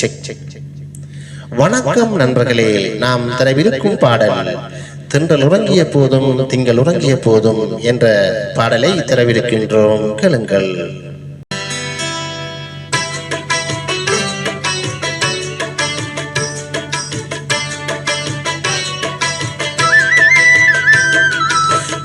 Check check வணக்கம் நண்பர்களே நாம் தரவிருக்கும் பாடல் திங்கள் உறங்கிய போதும் திங்கள் உறங்கிய போதும் என்ற பாடலை தரவிருக்கின்றோம். கேளுங்கள்.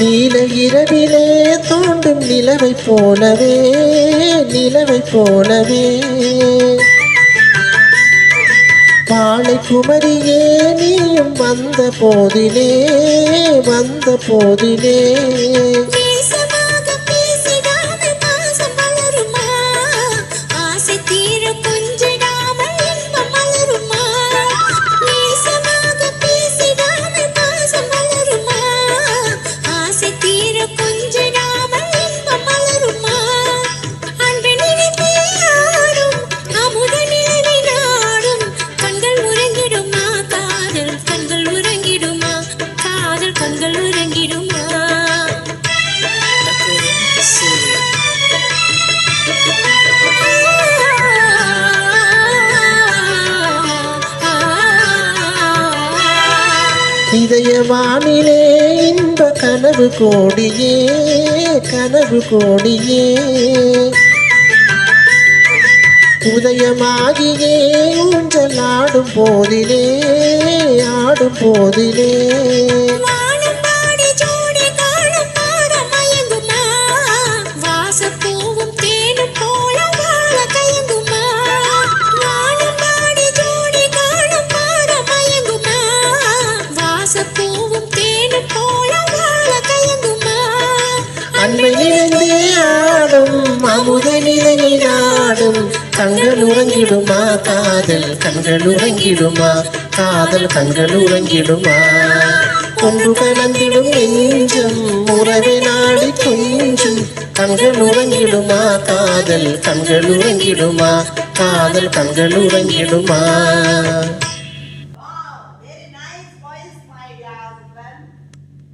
நீல இரவிலே தோண்டும் நிலவை போலவே நிலவை போலவே. பாலை குமரியே நீயும் வந்த போதிலே வந்த போதிலே. இதயவானிலே இன்ப கனவு கோடியே கனவு கோடியே. உதயமாகியே ஊஞ்சல் ஆடும் போதிலே ஆடும் போதிலே. வாசப்பூவும் தேனும் போல வாழ கலங்குமா அன்பை நிறைந்தே ஆடும் அமுத நிலையிலாடும் கண்கள் உறங்கிடுமா காதல் கண்கள் உறங்கிடுமா காதல் கண்கள் உறங்கிடுமா? ஒன்று கலந்திடும் நெஞ்சம் உறவை நாடி கொஞ்சம். கண்கள் உறங்கிடுமா காதல் கண்கள் உறங்கிடுமா காதல் கண்கள் உறங்கிடுமா?